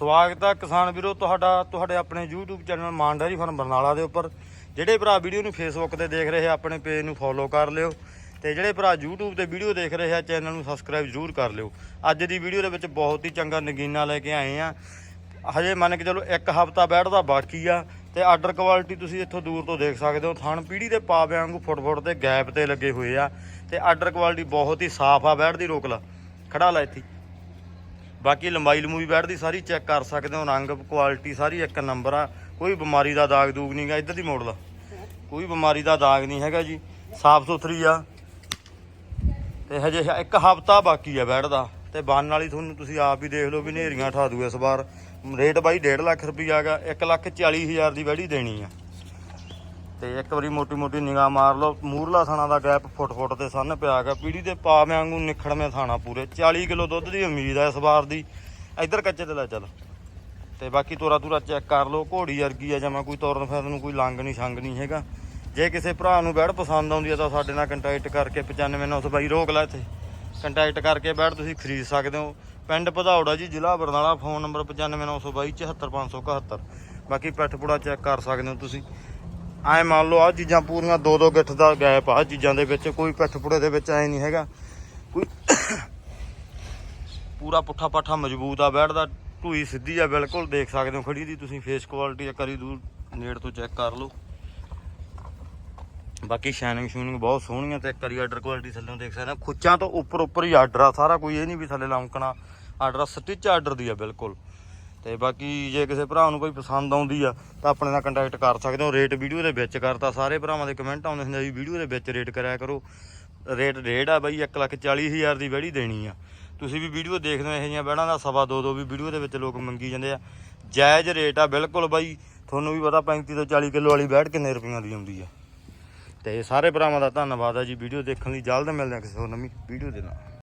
ਸਵਾਗਤ ਹੈ ਕਿਸਾਨ ਵੀਰੋ, ਤੁਹਾਡਾ, ਤੁਹਾਡੇ ਆਪਣੇ YouTube channel Maan dairy farm Barnala ਦੇ ਉੱਪਰ। ਜਿਹੜੇ ਭਰਾ ਵੀਡੀਓ ਨੂੰ Facebook ਤੇ ਦੇਖ ਰਹੇ ਆ, ਆਪਣੇ ਪੇਜ ਨੂੰ ਫੋਲੋ ਕਰ ਲਿਓ। ਤੇ ਜਿਹੜੇ ਭਰਾ YouTube ਤੇ ਵੀਡੀਓ ਦੇਖ ਰਹੇ ਆ, ਚੈਨਲ ਨੂੰ ਸਬਸਕ੍ਰਾਈਬ ਜ਼ਰੂਰ ਕਰ ਲਿਓ। ਅੱਜ ਦੀ ਵੀਡੀਓ ਦੇ ਵਿੱਚ ਬਹੁਤ ਹੀ ਚੰਗਾ ਨਗੀਨਾ ਲੈ ਕੇ ਆਏ ਆ। ਹਜੇ ਮੰਨ ਕੇ ਚਲੋ ਇੱਕ ਹਫਤਾ ਬੈਠਦਾ ਬਾਕੀ ਆ, ਤੇ ਆਰਡਰ ਕੁਆਲਿਟੀ ਤੁਸੀਂ ਇੱਥੋਂ ਦੂਰ ਤੋਂ ਦੇਖ ਸਕਦੇ ਹੋ। ਥਣ ਪੀੜੀ ਦੇ ਪਾਵੇ ਵਾਂਗੂ ਫੁੱਟ ਫੁੱਟ ਤੇ ਗੈਪ ਤੇ ਲੱਗੇ ਹੋਏ ਆ। ਤੇ ਆਰਡਰ ਕੁਆਲਿਟੀ ਬਹੁਤ ਹੀ ਸਾਫ਼ ਆ, ਬੈਠ ਦੀ ਰੋਕ ਲਾ। ਖੜਾ ਲੈ ਇੱਥੇ। ਬਾਕੀ ਲੰਬਾਈ ਲੰਬੀ ਬੈਠ ਦੀ ਸਾਰੀ ਚੈੱਕ ਕਰ ਸਕਦੇ ਹੋ, ਰੰਗ ਕੁਆਲਿਟੀ ਸਾਰੀ ਇੱਕ ਨੰਬਰ ਆ। ਕੋਈ ਬਿਮਾਰੀ ਦਾ ਦਾਗ ਦੂਗ ਨਹੀਂਗਾ ਇੱਧਰ ਦੀ ਮੋੜ ਲਾ। ਕੋਈ ਬਿਮਾਰੀ ਦਾ ਦਾਗ ਨਹੀਂ ਹੈਗਾ ਜੀ, ਸਾਫ਼ ਸੁਥਰੀ ਆ। ਤੇ ਹਜੇ ਇੱਕ ਹਫਤਾ ਬਾਕੀ ਆ ਬੈਠ ਦਾ ਤੇ ਬੰਨ ਵਾਲੀ ਤੁਹਾਨੂੰ ਤੁਸੀਂ ਆਪ ਹੀ ਦੇਖ ਲਓ ਵੀ ਨੇਰੀਆਂ ਠਾ ਦੂ ਇਸ ਵਾਰ। ਰੇਟ ਬਾਈ 1.5 ਲੱਖ ਰੁਪਈਆ ਹੈਗਾ 1 ਲੱਖ 40 ਹਜ਼ਾਰ ਦੀ ਵੈੜੀ ਦੇਣੀ ਆ। ਤੇ ਇੱਕ ਵਾਰੀ ਮੋਟੀ ਮੋਟੀ ਨਿਗਾਹ ਮਾਰ ਲਓ। ਮੂਰਲਾ ਥਾਣਾ ਦਾ ਗੈਪ ਫੁੱਟ ਫੁੱਟ ਤੇ ਸੰਨ ਪਿਆ ਗਿਆ ਪੀੜੀ ਦੇ ਪਾਵੇਂ ਵਾਂਗੂ ਨਿਖੜਵੇਂ ਥਾਣਾ ਪੂਰੇ। 40 ਕਿਲੋ ਦੁੱਧ ਦੀ ਉਮੀਦ ਹੈ ਇਸ ਵਾਰ ਦੀ। ਇੱਧਰ ਕੱਚੇ ਤੇ ਲੈ ਚੱਲ। ਤੇ ਬਾਕੀ ਤੋਰਾ ਤੂਰਾ ਚੈੱਕ ਕਰ ਲਓ। ਘੋੜੀ ਵਰਗੀ ਆ, ਜਮਾ ਕੋਈ ਤੋਰਨ ਫੈਰਨ ਨੂੰ ਕੋਈ ਲੰਗ ਨਹੀਂ ਸੰਗ ਨਹੀਂ ਹੈਗਾ। ਜੇ ਕਿਸੇ ਭਰਾ ਨੂੰ ਬੈੜ ਪਸੰਦ ਆਉਂਦੀ ਆ ਤਾਂ ਸਾਡੇ ਨਾਲ ਕੰਟੈਕਟ ਕਰਕੇ 95922 ਰੋਕ ਲੈ ਇੱਥੇ। ਕੰਟੈਕਟ ਕਰਕੇ ਬੈੜ ਤੁਸੀਂ ਖਰੀਦ ਸਕਦੇ ਹੋ। ਪਿੰਡ ਭਦੌੜਾ ਜੀ, ਜ਼ਿਲ੍ਹਾ ਬਰਨਾਲਾ, ਫੋਨ ਨੰਬਰ 95922 74571 ਬਾਕੀ ਪੈਠਪੂੜਾ ਚੈੱਕ ਕਰ ਸਕਦੇ ਹੋ ਤੁਸੀਂ। ਐ ਮੰਨ ਲਓ ਆ ਚੀਜ਼ਾਂ ਪੂਰੀਆਂ ਦੋ ਦੋ ਗਿੱਠ ਦਾ ਗੈਪ ਆ ਚੀਜ਼ਾਂ ਦੇ ਵਿੱਚ ਕੋਈ ਪੈਠਪੂੜੇ ਦੇ ਵਿੱਚ ਐ ਨਹੀਂ ਹੈਗਾ। ਕੋਈ ਪੂਰਾ ਪੁੱਠਾ ਪਾਠਾ ਮਜ਼ਬੂਤ ਆ, ਬੈਠਦਾ ਢੂਈ ਸਿੱਧੀ ਆ ਬਿਲਕੁਲ, ਦੇਖ ਸਕਦੇ ਹੋ ਖੜੀ ਦੀ ਤੁਸੀਂ ਫੇਸ ਕੁਆਲਿਟੀ ਆ, ਕਰੀ ਦੂਰ, ਨੇੜ ਤੋਂ ਚੈੱਕ ਕਰ ਲਓ। ਬਾਕੀ ਸ਼ਾਈਨਿੰਗ ਸ਼ੂਨਿੰਗ ਬਹੁਤ ਸੋਹਣੀਆਂ ਤੇ ਇੱਕ ਵਾਰੀ ਆਰਡਰ ਕੁਆਲਿਟੀ ਥੱਲੇ ਦੇਖ ਸਕਦੇ ਹੋ। ਖੁੱਚਾਂ ਤੋਂ ਉੱਪਰ ਉੱਪਰ ਹੀ ਆਰਡਰ ਆ, ਸਾਰਾ ਕੋਈ ਇਹ ਨਹੀਂ ਵੀ ਥੱਲੇ ਲੌਂਕਣਾ ਆਰਡਰ ਸਟਿਚ ਆਰਡਰ ਦੀ ਆ ਬਿਲਕੁਲ। ਤੇ ਬਾਕੀ ਜੇ ਕਿਸੇ ਭਰਾ ਨੂੰ ਕੋਈ ਪਸੰਦ ਆਉਂਦੀ ਆ, ਤਾਂ ਆਪਣੇ ਨਾਲ ਕੰਟੈਕਟ ਕਰ ਸਕਦੇ ਹੋ। ਰੇਟ ਵੀਡੀਓ ਦੇ ਵਿੱਚ ਕਰਤਾ, ਸਾਰੇ ਭਰਾਵਾਂ ਦੇ ਕਮੈਂਟ ਆਉਂਦੇ ਹੁੰਦੇ ਵੀ ਵੀਡੀਓ ਦੇ ਵਿੱਚ ਰੇਟ ਕਰਿਆ ਕਰੋ। ਰੇਟ ਰੇਟ ਆ ਬਾਈ 140000 ਦੀ ਵੈੜੀ ਦੇਣੀ ਆ। ਤੁਸੀਂ ਵੀ ਵੀਡੀਓ ਦੇਖਦੇ ਹੋ, ਇਹੋ ਜਿਹੀਆਂ ਵੈੜਾਂ ਦਾ ਸਵਾ ਦੋ ਦੋ ਵੀ ਵੀਡੀਓ ਦੇ ਵਿੱਚ ਲੋਕ ਮੰਗੀ ਜਾਂਦੇ ਆ। ਜਾਇਜ਼ ਰੇਟ ਆ, ਬਿਲਕੁਲ ਬਾਈ, ਤੁਹਾਨੂੰ ਵੀ ਪਤਾ 35 ਤੋਂ 40 ਕਿਲੋ ਵਾਲੀ ਵੈੜ ਕਿੰਨੇ ਰੁਪਈਆਂ ਦੀ ਆਉਂਦੀ ਆ। ਤੇ ਸਾਰੇ ਭਰਾਵਾਂ ਦਾ ਧੰਨਵਾਦ ਆ ਜੀ ਵੀਡੀਓ ਦੇਖਣ ਲਈ। ਜਲਦ ਮਿਲਦੇ ਆ ਕਿਸੇ ਹੋਰ ਨਵੀਂ ਵੀਡੀਓ ਦੇ ਨਾਲ।